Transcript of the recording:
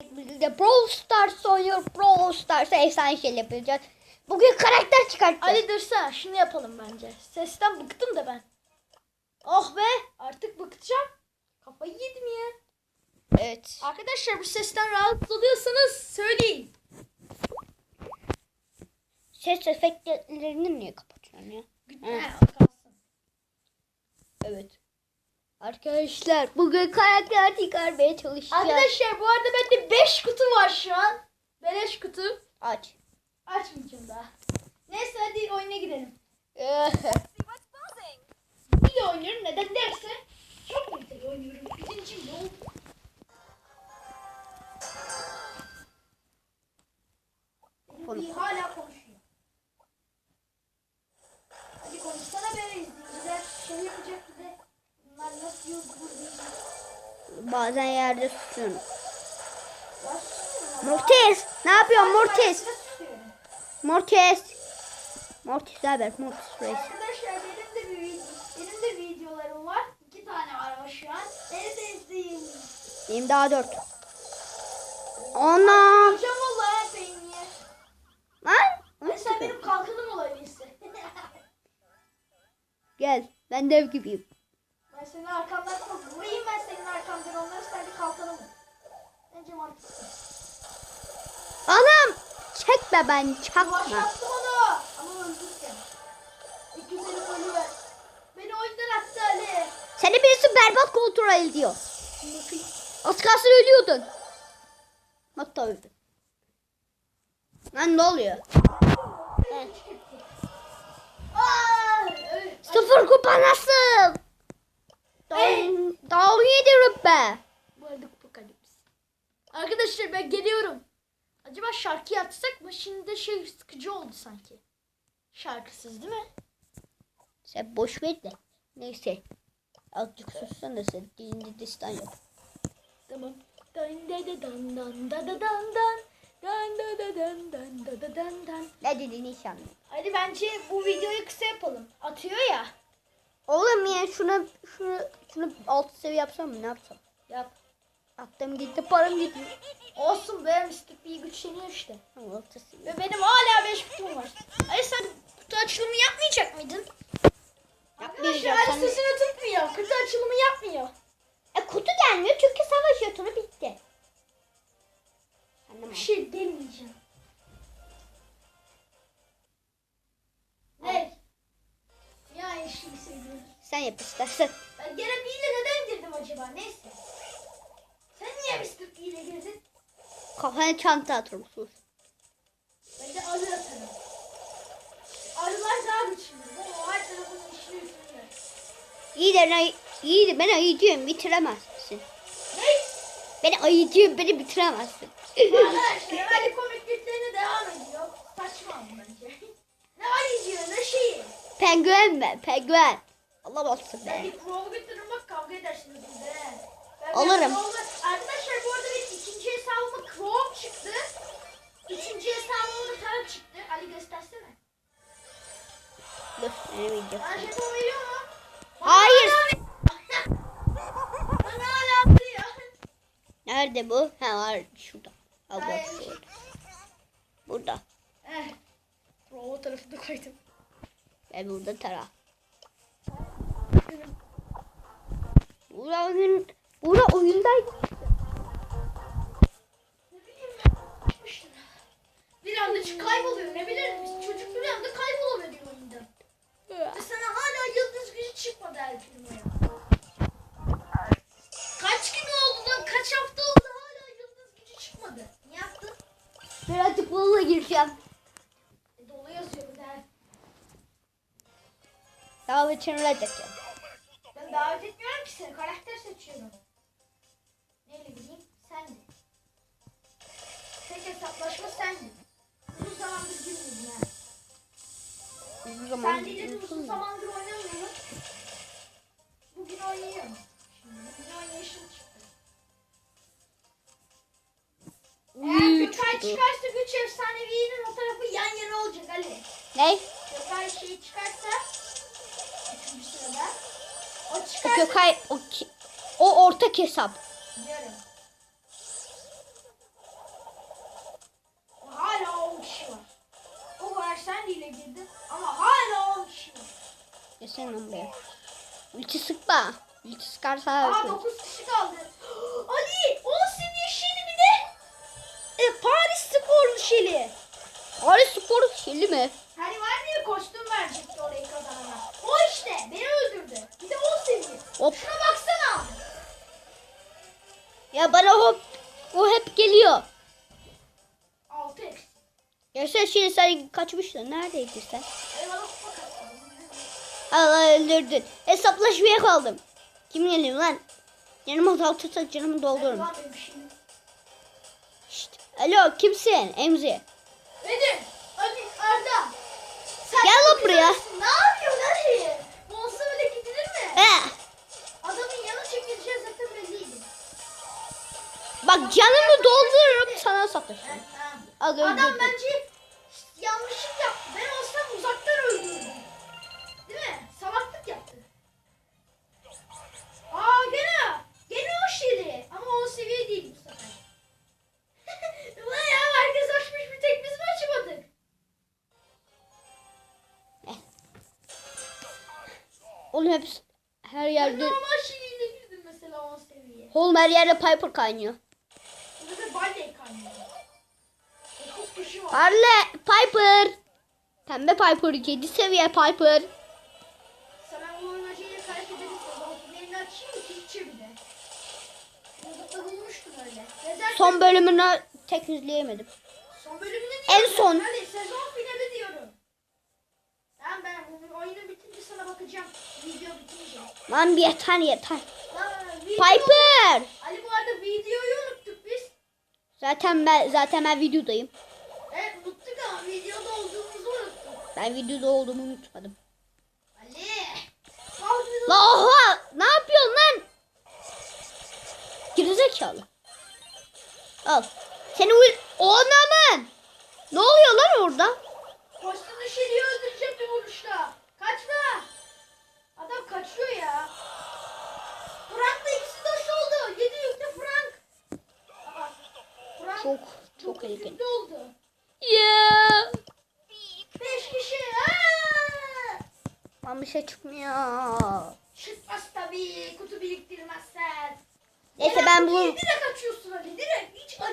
birlikte Brawl Stars oynuyor. Brawl Stars'a efsane şey yapacağız. Bugün karakter çıkartacağız. Ali dursa şunu yapalım bence. Sesten bıktım da ben. Oh be artık bıkacağım. Kafayı yedim ya. Evet. Arkadaşlar bu sesten rahatsız oluyorsanız söyleyin. Ses efektlerini niye kapatıyorsun ya? Kalsın. Evet. Arkadaşlar bugün karakter çıkarmaya çalışacağız. Arkadaşlar bu arada bende 5 kutu var şu an. Beleş kutu. Aç. Açmayacağım daha. Neyse hadi oyuna gidelim. Evet. Bir de oynuyorum neden derse. Çok kaliteli oynuyorum. Birincim ne Bazen yerde susuyorum. Mortis. Ne yapıyorsun Mortis? Mortis. Mortis haber? Mortis Reis. Arkadaşlar benim de bir benim de videolarım var. İki tane var şu an. De izleyin. Benim daha dört. Ana. Hocam vallahi niye? Lan. Sen benim kalkanım olabilirsin. Gel. Ben dev gibiyim. ben senin arkamdan vurayım ben senin Çekme ben çakma. Başlattım onu. Ama öldürken. İki seni ölüver. Beni oyundan attı Ali. Seni birisi berbat kontrol ediyor. Bakayım. Az kalsın ölüyordun. Hatta öldü. Lan ne oluyor? Evet. Aa, Sıfır kupa nasıl? Hey! Daha yedi rütbe. Bu arada kupa kalemiz. Arkadaşlar ben geliyorum. Acaba şarkı yapsak mı? Şimdi şey sıkıcı oldu sanki. Şarkısız değil mi? Sen boş ver de. Neyse. Azıcık sussan da sen dini destan yap. Tamam. Dan da da dan dan da da dan dan. Dan da da dan dan da da dan dan. Ne dediğini hiç anlamadım. Hadi bence bu videoyu kısa yapalım. Atıyor ya. Oğlum ya şuna şunu şunu altı seviye yapsam mı ne yapsam? Yap. Attım gitti param gidiyor. Olsun be Mr. P güçleniyor işte. Ve benim hala 5 kutum var. Ali sen kutu açılımı yapmayacak mıydın? Arkadaşlar Yapmayacağım, Ali sen- sesini tutmuyor. Kutu açılımı yapmıyor. E kutu gelmiyor çünkü savaş yatını bitti. Anlamadım. Bir şey demeyeceğim. Ne? Ya şeyi söylüyorum. Sen yap istersen. Ben gene bir neden girdim acaba? Neyse. Girdin? Kafana çanta sus. Ben de arı atarım. Arılar daha güçlüdür. Bu her tarafın işini yürütürler. İyi de ne- iyi de ben ayıcıyım bitiremezsin. Ne? Beni ayıcıyım beni bitiremezsin. Arkadaşlar Ali komikliklerine devam ediyor. Saçma bence. Ne Ali ne şeyi. penguen mi? Penguen. Allah olsun Ben be. bir prova götürürüm bak kavga edersiniz bir de. Ben Alırım. Arkadaşlar bu arada benim ikinci hesabıma Chrome çıktı. Üçüncü hesabıma da Tarot çıktı. Ali göstersene. Dur önemliydi. Bana jeton veriyor mu? Hayır. Bana hala atıyor. Nerede bu? Ha var şurada. Al bak şurada. Burada. Eh. Prova tarafında koydum. Ve burada tara. Bura oyun Bura ben. Açmıştım. Bir anda kayboluyor. Ne biliriz biz. Çocuk bir anda kayboluyor oyunda. Ve sana hala yıldız gücü çıkmadı filmaya. Kaç gün oldu lan? Kaç hafta oldu hala yıldız gücü çıkmadı. Ne yaptın? Birazcık bununla gireceğim. E, dolu yazıyor bir de. Davetini reddedeceğim. Ben davet etmiyorum ki seni. Karakter seçiyorum. Sendin. Uzun zamandır girmedin ha. Uzun zaman Ben dedim uzun zamandır oynamıyorum. Bugün oynuyorum. Şimdi bugün oynayışım çıktı. Eğer Gökay çıkarsa güç efsanevinin o tarafı yan yana olacak Ali. Ne? Gökay şey çıkarsa üçüncü sırada. O O çıkarsa Gökay o, ki- o ortak hesap. diyorum. ben girdim ama hala oluşuyor. Geçen lan buraya. Ulti sıkma. Ulti sıkarsa Aa 9 kişi kaldı. Ali 10 seviye Şili bir de. E, Paris sporlu Şili. Paris sporlu Şili mi? Hani var diye koştum verecekti orayı kazanana. O işte beni öldürdü. Bir de 10 seviye. Hop. Şuna baksana. Ya bana hop. O hep geliyor. 6x. Ya sen şimdi sen kaçmıştın. Neredeydin sen? Allah öldürdün. Hesaplaşmaya kaldım. Kim geliyor lan? Canımı azaltırsa canımı doldururum. Şşt. Alo kimsin? Emzi. Benim. Ali Arda. Sen Gel lan buraya. güzelsin. Ne yapıyorsun Ali? Monsa öyle gidilir mi? He. Adamın yanı çekileceği zaten belliydi. Bak canımı doldururum sana. Az Adam bence Oğlum hepsi her yerde. normal şiliyle girdim mesela o seviye. Oğlum her yerde Piper kaynıyor. Burada da balde kaynıyor. 9 kişi var. Parle Piper. Pembe Piper. 7 seviye Piper. Sana bu oynayıcıyla kaybederiz. O zaman bu elini açayım mı? Hiç bir de. Burada bulmuştum öyle. Rezerv Son bölümünü tek izleyemedim. Son bölümünü En son. Hadi sezon finali diyorum. Tamam ben bu oyunu bitince sana bakacağım. Video bitince. Lan bir yeter yeter. Video... Piper. Ali bu arada videoyu unuttuk biz. Zaten ben zaten ben videodayım. Evet unuttuk ama videoda olduğumuzu unuttuk. Ben videoda olduğumu unutmadım. Ali. La oha! Ne yapıyorsun lan? Gerizekalı. Al. Seni uyur... Oğlum! Çok yüklü oldu. Yeah. 5 kişi. Lan bir şey çıkmıyor. Çıkmaz tabii kutu biriktirmezsen. Neyse ben bu Direkt açıyorsun Ali direkt. Hiç acı